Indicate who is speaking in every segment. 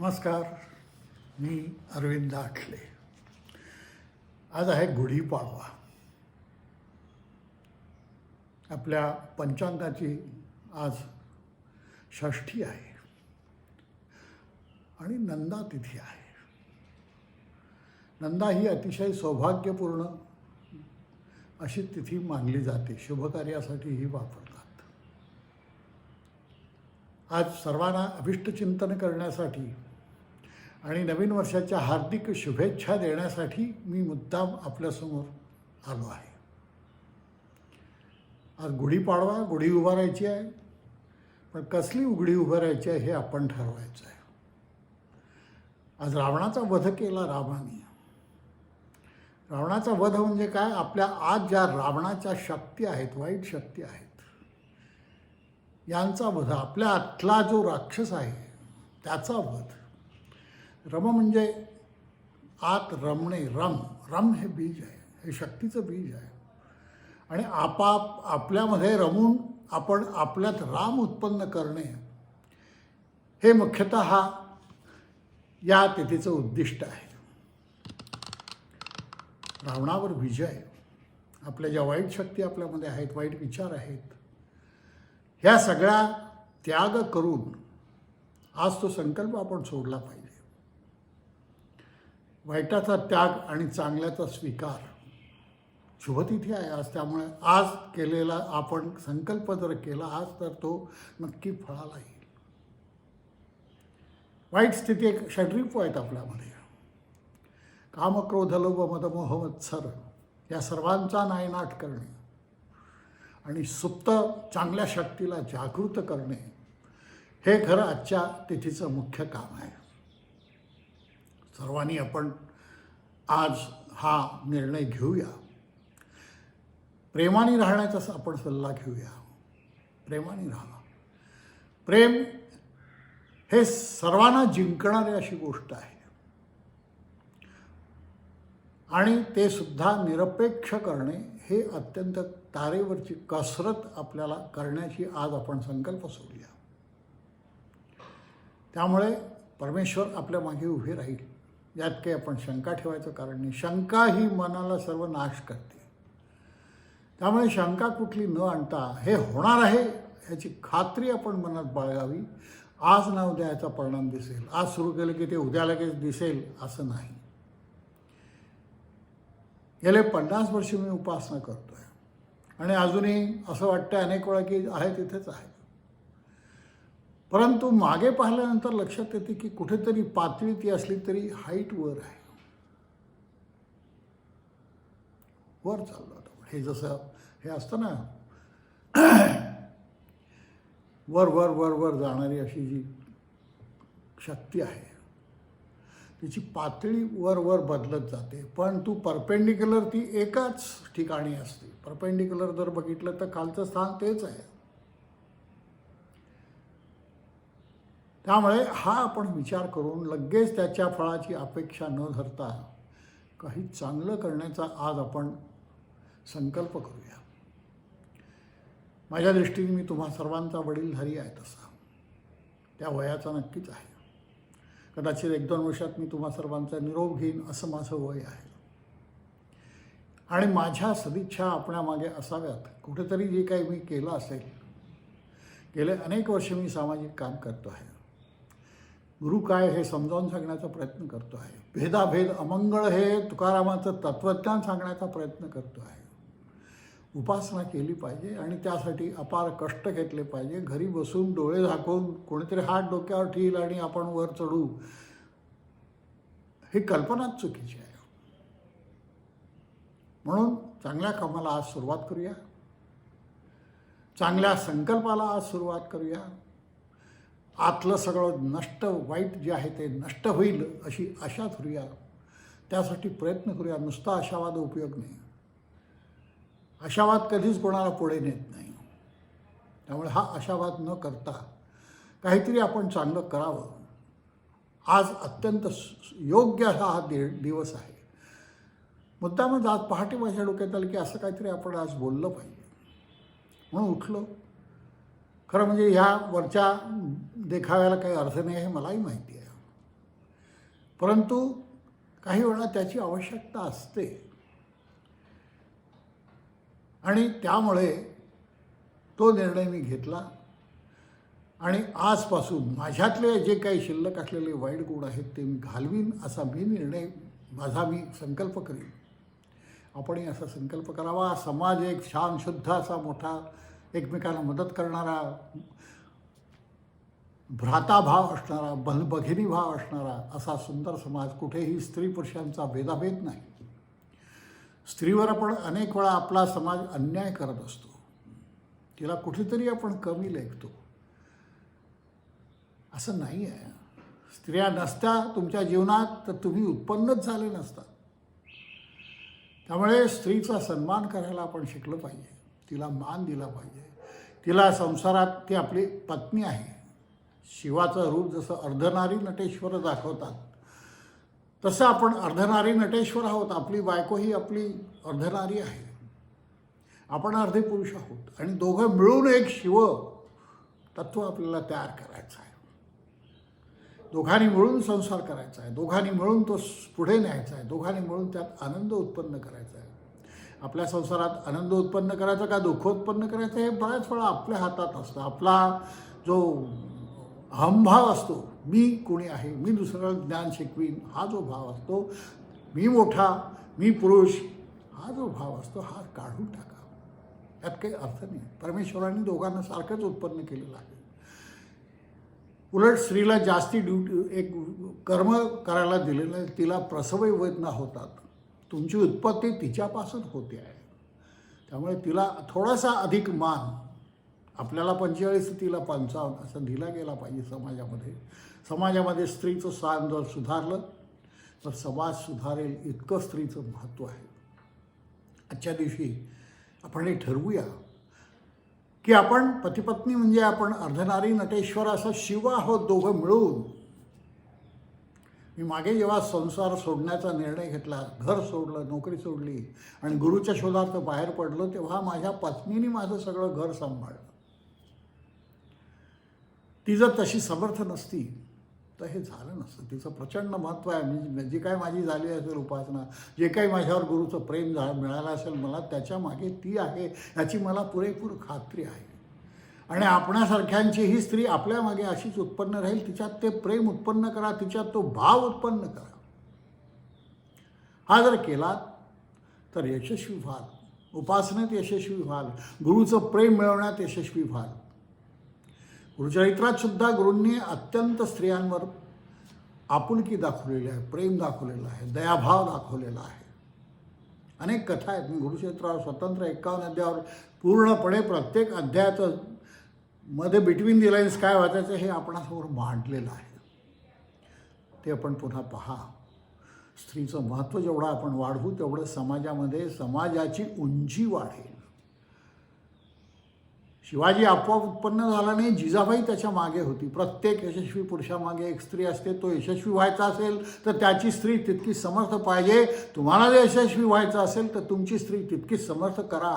Speaker 1: नमस्कार मी अरविंद आठले आज आहे गुढीपाडवा आपल्या पंचांगाची आज षष्ठी आहे आणि नंदा तिथी आहे. नंदा ही अतिशय सौभाग्यपूर्ण अशी तिथी मानली जाते. शुभकार्यासाठी ही वापरतात. आज सर्वांना अभिष्टचिंतन करण्यासाठी आणि नवीन वर्षाच्या हार्दिक शुभेच्छा देण्यासाठी मी मुद्दाम आपल्यासमोर आलो आहे. आज गुढीपाडवा गुढी उभारायची आहे. पण कसली उघडी उभारायची आहे हे आपण ठरवायचं आहे. आज रावणाचा वध केला रामाने. रावणाचा वध म्हणजे काय? आपल्या आज ज्या रावणाच्या शक्ती आहेत वाईट शक्ती आहेत यांचा वध आपल्या आतला जो राक्षस आहे त्याचा वध. रम म्हणजे आत रमणे रम. रम हे बीज आहे. हे शक्तीचं बीज आहे. आणि आपाप आपल्यामध्ये रमून आपण आपल्यात राम उत्पन्न करणे हे मुख्यतः या तिथीचं उद्दिष्ट आहे. रावणावर विजय. आपल्या ज्या वाईट शक्ती आपल्यामध्ये आहेत वाईट विचार आहेत ह्या सगळ्या त्याग करून आज तो संकल्प आपण सोडला पाहिजे. वाईटाचा त्याग आणि चांगल्याचा स्वीकार. शुभतिथी आहे आज त्यामुळे आज केलेला आपण संकल्प जर केला आज तर तो नक्की फळाला येईल. वाईट स्थिती एक षड्रिप आहेत आपल्यामध्ये. कामक्रोध लोभ मदमोह मत्सर या सर्वांचा नायनाट करणे आणि सुप्त चांगल्या शक्तीला जागृत करणे हे खरं आजच्या तिथीचं मुख्य काम आहे. सर्वांनी आपण आज हा निर्णय घेऊया. प्रेमाने राहण्याचा आपण सल्ला घेऊया. प्रेमाने राहा. प्रेम हे सर्वांना जिंकणारी अशी गोष्ट आहे. आणि ते सुद्धा निरपेक्ष करणे हे अत्यंत तारेवरची कसरत आपल्याला करण्याची आज आपण संकल्प सोडूया. त्यामुळे परमेश्वर आपल्या मागे उभे राहील. यात काही आपण शंका ठेवायचं कारण नाही. शंका ही मनाला सर्व नाश करते. त्यामुळे शंका कुठली न आणता हे होणार आहे ह्याची खात्री आपण मनात बाळगावी. आज ना उद्या याचा परिणाम दिसेल. आज सुरू केलं की ते उद्या लगेच दिसेल असं नाही. गेले पन्नास वर्ष मी उपासना करतोय. आणि अजूनही असं वाटतं अनेक वेळा की आहे तिथेच आहे. परंतु मागे पाहिल्यानंतर लक्षात येते की कुठेतरी पातळी ती असली तरी हाईट वर आहे. वर चाललो आता. हे जसं हे असतं ना वर वर वर वर जाणारी अशी जी शक्ती आहे तिची पातळी वर वर बदलत जाते. पण तू परपेंडिक्युलर ती एकाच ठिकाणी असते. परपेंडिक्युलर जर बघितलं तर खालचं स्थान तेच आहे. त्यामुळे हा आपण विचार करून लगेच त्याच्या फळाची अपेक्षा न धरता काही चांगलं करण्याचा आज आपण संकल्प करूया. माझ्या दृष्टीने मी तुम्हा सर्वांचा वडीलधारी आहे तसा. त्या वयाचा नक्कीच आहे. कदाचित एक दोन वर्षात मी तुम्हा सर्वांचा निरोप घेईन असं माझं वय आहे. आणि माझ्या सदिच्छा आपणामागे असाव्यात. कुठेतरी जे काही मी केलं असेल. गेले अनेक वर्ष मी सामाजिक काम करतो आहे. गुरु काय हे समजावून सांगण्याचा प्रयत्न करतो आहे. भेदाभेद अमंगळ हे तुकारामाचं तत्त्वज्ञान सांगण्याचा प्रयत्न करतो आहे. उपासना केली पाहिजे आणि त्यासाठी अपार कष्ट घेतले पाहिजे. घरी बसून डोळे झाकून कोणीतरी हात डोक्यावर ठेईल आणि आपण वर चढू. ही कल्पनाच चुकीची आहे. म्हणून चांगल्या कामाला आज सुरुवात करूया. चांगल्या संकल्पाला आज सुरुवात करूया. आतलं सगळं नष्ट वाईट जे आहे ते नष्ट होईल अशी आशा धरूया त्यासाठी प्रयत्न करूया नुसता आशावाद उपयोग नाही. आशावाद कधीच कोणाला पुढे नेत नाही. त्यामुळे हा आशावाद न करता काहीतरी आपण चांगलं करावं. आज अत्यंत योग्य असा हा दि दिवस आहे. मुद्दामच आज पहाटे माझ्या डोक्यात आलं की असं काहीतरी आपण आज बोललं पाहिजे. म्हणून उठलो. खरं म्हणजे ह्या वरच्या देखाव्याला काही अर्थ नाही हे मलाही माहिती आहे. परंतु काही वेळा त्याची आवश्यकता असते. आणि त्यामुळे तो निर्णय मी घेतला. आणि आजपासून माझ्यातले जे काही शिल्लक असलेले वाईट गुण आहेत ते मी घालवीन असा मी निर्णय माझा मी संकल्प करीन. आपणही असा संकल्प करावा. समाज एक छान शुद्ध असा मोठा एकमेकांना मदत करणारा भ्राताभाव असणारा बन भगिनी भाव असणारा असा सुंदर समाज कुठेही स्त्री पुरुषांचा भेदाभेद नाही. स्त्रीवर आपण अनेक वेळा आपला समाज अन्याय करत असतो. तिला कुठेतरी आपण कमी लेखतो. असं नाही आहे. स्त्रिया नसत्या तुमच्या जीवनात तर तुम्ही उत्पन्नच झाले नसतात त्यामुळे स्त्रीचा सन्मान करायला आपण शिकलं पाहिजे. तिला मान दिला पाहिजे. तिला संसारात ती आपली पत्नी आहे. शिवाचं रूप जसं अर्धनारी नटेश्वर दाखवतात तसं आपण अर्धनारी नटेश्वर आहोत. आपली बायको ही आपली अर्धनारी आहे. आपण अर्धे पुरुष आहोत आणि दोघं मिळून एक शिव तत्व आपल्याला तयार करायचं आहे. दोघांनी मिळून संसार करायचा आहे. दोघांनी मिळून तो पुढे न्यायचा आहे. दोघांनी मिळून त्यात आनंद उत्पन्न करायचा आहे. आपल्या संसारात आनंद उत्पन्न करायचा का दुःख उत्पन्न करायचं हे बऱ्याच वेळा आपल्या हातात असतं. आपला जो अहंभाव असतो. मी कोणी आहे मी दुसऱ्याला ज्ञान शिकवीन हा जो भाव असतो मी मोठा मी पुरुष हा जो भाव असतो हा काढून टाका. यात काही अर्थ नाही. परमेश्वराने दोघांना सारखंच उत्पन्न केलेलं आहे. उलट स्त्रीला जास्ती ड्युटी एक कर्म करायला दिलेलं आहे तिला प्रसवही वेदना होतात. तुमची उत्पत्ती तिच्यापासून होते आहे. त्यामुळे तिला थोडासा अधिक मान आपल्याला पंचेचाळीस तिला पंचावन्न असं दिला गेला पाहिजे समाजामध्ये. समाजामध्ये स्त्रीचं स्थान जर सुधारलं तर समाज सुधारेल इतकं स्त्रीचं महत्त्व आहे. आजच्या दिवशी आपण हे ठरवूया की आपण पतिपत्नी म्हणजे आपण अर्धनारी नटेश्वर असं शिव आहोत दोघं मिळून. मी मागे जेव्हा संसार सोडण्याचा निर्णय घेतला घर सोडलं नोकरी सोडली आणि गुरुच्या शोधार्थ बाहेर पडलो तेव्हा माझ्या पत्नीने माझं सगळं घर सांभाळलं. ती जर तशी समर्थ नसती तर हे झालं नसतं. तिचं प्रचंड महत्त्व आहे. म्हणजे जी काय माझी झाली असेल उपासना जे काही माझ्यावर गुरुचं प्रेम झा मिळालं असेल मला त्याच्यामागे ती आहे याची मला पुरेपूर खात्री आहे. आणि आपणासारख्यांची ही स्त्री आपल्यामागे अशीच उत्पन्न राहील तिच्यात ते प्रेम उत्पन्न करा तिच्यात तो भाव उत्पन्न करा. हा जर केला तर यशस्वी व्हाल. उपासनेत यशस्वी व्हाल. गुरुचं प्रेम मिळवण्यात यशस्वी व्हाल. गुरुचरित्रात सुद्धा गुरूंनी अत्यंत स्त्रियांवर आपुलकी दाखवलेली आहे प्रेम दाखवलेलं आहे दयाभाव दाखवलेला आहे. अनेक कथा आहेत. मी गुरुक्षेत्रावर स्वतंत्र एकावन्न अध्यायावर पूर्णपणे प्रत्येक अध्यायाचं मध्ये बिटवीन दी लाईन्स काय वाचायचं हे आपणासमोर मांडलेलं आहे. ते आपण पुन्हा पहा. स्त्रीचं महत्त्व जेवढं आपण वाढवू तेवढं समाजामध्ये समाजाची उंची वाढेल. शिवाजी आपोआप उत्पन्न झाला नाही जिजाबाई त्याच्यामागे होती. प्रत्येक यशस्वी पुरुषामागे एक स्त्री असते तो यशस्वी व्हायचा असेल तर त्याची स्त्री तितकी समर्थ पाहिजे. तुम्हाला जर यशस्वी व्हायचं असेल तर तुमची स्त्री तितकीच समर्थ करा.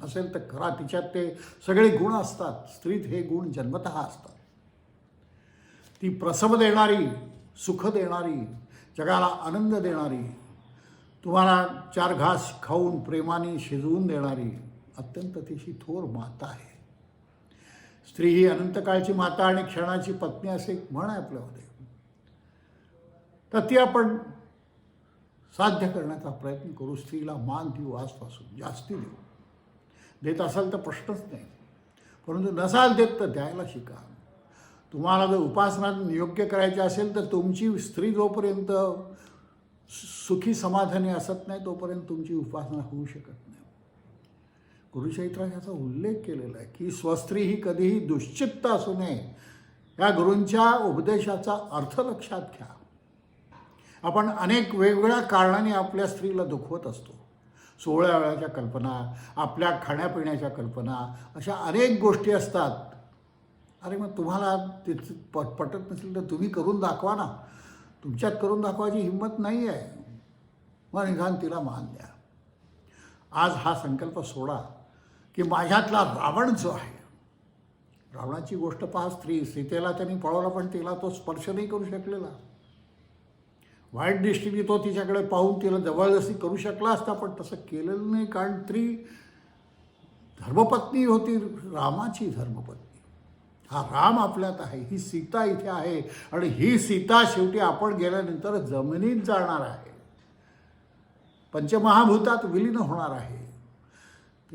Speaker 1: असेल तर करा. तिच्यात ते सगळे गुण असतात. स्त्रीत हे गुण जन्मत असतात. ती प्रसव देणारी सुख देणारी जगाला आनंद देणारी तुम्हाला चार घास खाऊन प्रेमाने शिजवून देणारी अत्यंत तिची थोर माता आहे. स्त्री ही अनंतकाळची माता आणि क्षणाची पत्नी असे एक म्हण आहे आपल्यामध्ये तर ती आपण साध्य करण्याचा प्रयत्न करू. स्त्रीला मान देऊ आजपासून जास्ती देऊ. देत असाल तर प्रश्नच नाही. परंतु नसाल देत तर द्यायला शिका. तुम्हाला जर उपासना योग्य करायची असेल तर तुमची स्त्री जोपर्यंत सुखी समाधानी असत नाही तोपर्यंत तुमची उपासना होऊ शकत नाही. गुरुचरित्रात याचा उल्लेख केलेला आहे की स्वस्त्री ही कधीही दुश्चित्त असू नये. या गुरूंच्या उपदेशाचा अर्थ लक्षात घ्या. आपण अनेक वेगवेगळ्या कारणाने आपल्या स्त्रीला दुखवत असतो. सोहळ्या वेळाच्या कल्पना आपल्या खाण्यापिण्याच्या कल्पना अशा अनेक गोष्टी असतात. अरे मग तुम्हाला ते पट पटत नसेल तर तुम्ही करून दाखवा ना. तुमच्यात करून दाखवायची हिंमत नाही आहे. मग निघान तिला मान द्या. आज हा संकल्प सोडा. की माझ्यातला रावण जो आहे रावणाची गोष्ट पहा स्त्री सीतेला त्यांनी पळवला पण तिला तो स्पर्श नाही करू शकलेला. वाईट दृष्टीने तो तिच्याकडे पाहून तिला जबरदस्ती करू शकला असता पण तसं केलेलं नाही कारण स्त्री धर्मपत्नी होती रामाची धर्मपत्नी. हा राम आपल्यात आहे ही सीता इथे आहे आणि ही सीता शेवटी आपण गेल्यानंतर जमिनीत जाणार आहे. पंचमहाभूतात विलीन होणार आहे.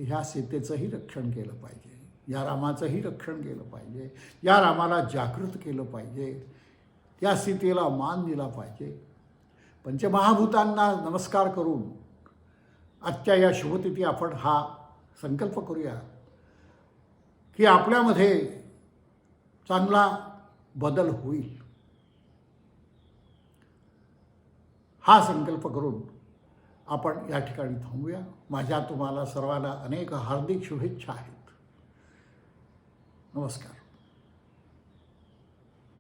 Speaker 1: ह्या सीतेचंही रक्षण केलं पाहिजे. या रामाचंही रक्षण केलं पाहिजे. या रामाला जागृत केलं पाहिजे. त्या सीतेला मान दिला पाहिजे. पंचमहाभूतांना नमस्कार करून आजच्या या शुभतिथी आपण हा संकल्प करूया की आपल्यामध्ये चांगला बदल होईल. हा संकल्प करून आपण या ठिकाणी थांबूया. माझ्या तुम्हाला सर्वांना अनेक हार्दिक शुभेच्छा आहेत. नमस्कार.